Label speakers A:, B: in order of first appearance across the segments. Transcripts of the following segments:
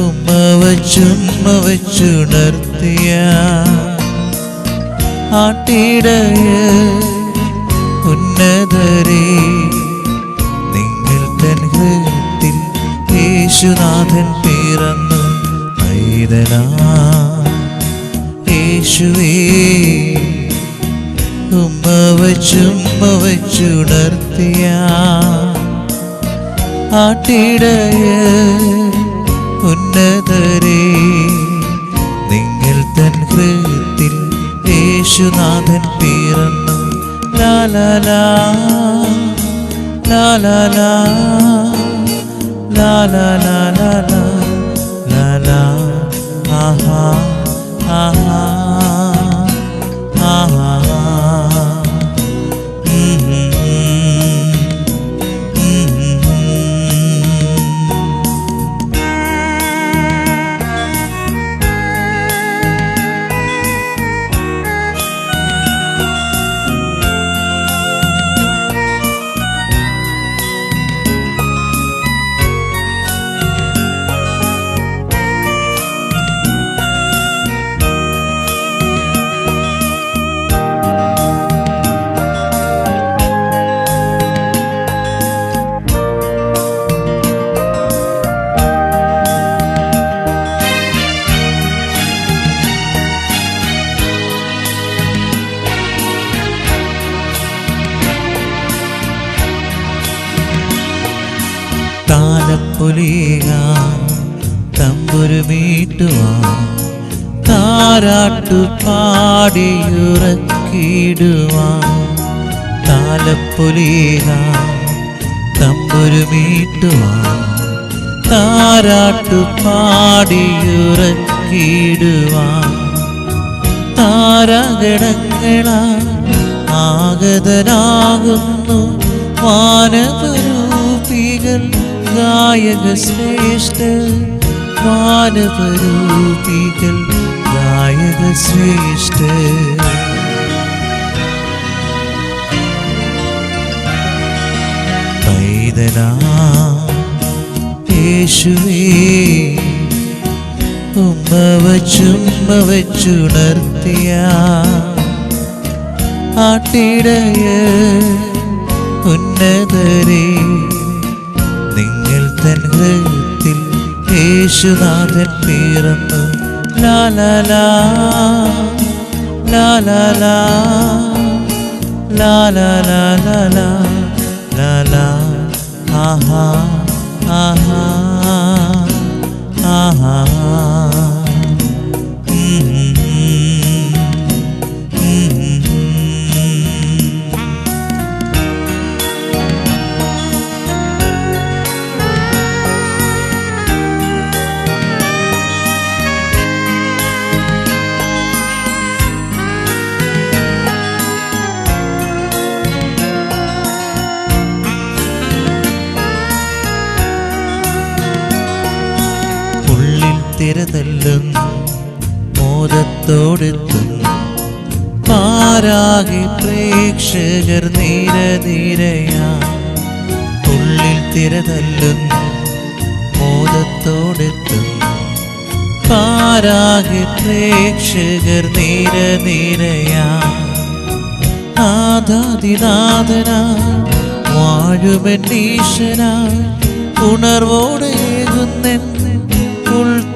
A: ഉമ്മ വച്ചുമ്മ വച്ചുണർത്തിയ ആട്ടിടയ ഉന്നതരെ നിങ്ങൾ തൻ ഹൃത്തിൽ യേശുനാഥൻ പിറന്നു പൈതനാ യേശുവേ ഉമ്മ വച്ചുമ്മ വച്ചുണർത്തിയ ആട്ടിടയ ഉന്നതരെ നിങ്ങൾ തൻ ഹൃത്തിൽ യേശുനാഥൻ പിറന്നു ലാലാലാ ലാലാലാ ലാലാലാ ലാലാ ലാലാ ആഹാ താലപ്പൊലിക തമ്പുരു മീട്ടുവാൻ താരാട്ടു പാടിയുറക്കിടുവാൻ താലപ്പൊലിക തമ്പുരു മീട്ടുവാൻ താരാട്ടു പാടിയുറക്കിടുവാൻ താരഗണങ്ങളാ ആഗതനാകുന്നു മാനവരൂപികൾ ഗായക ശ്രേഷ്ഠ മാനവരൂപികൾ ഗായക ശ്രേഷ്ഠ. പൈതനാ യേശുവേ ഉമ്മ വച്ചുമ്മ വച്ചുണർത്തിയ ആട്ടിടയ ഉന്നതരെ. തൻ ഹൃത്തിൽ യേശുനാഥൻ പിറന്നു ലാലാ ആഹാ ആഹാ ആഹാ ഉള്ളിൽ തിരതല്ലും മോദത്തോടെത്തും പാരാകി പ്രേക്ഷകർ നീരനീരയാ ഉള്ളിൽ തിരതല്ലും മോദത്തോടെത്തും പാരാകി പ്രേക്ഷകർ നീരനീരയാ നീരയാ ആദാതിനാഥനാ വാഴുമെന്നീശനായി ഉണർവോടെ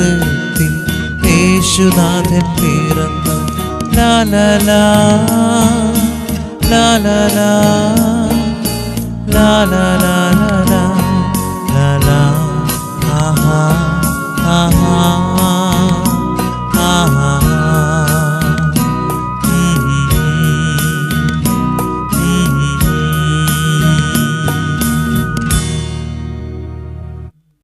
A: തൻ ഹൃത്തിൽ യേശുനാഥൻ പിറന്നു. ലാലലാ ലാലലാ ലാലാലാ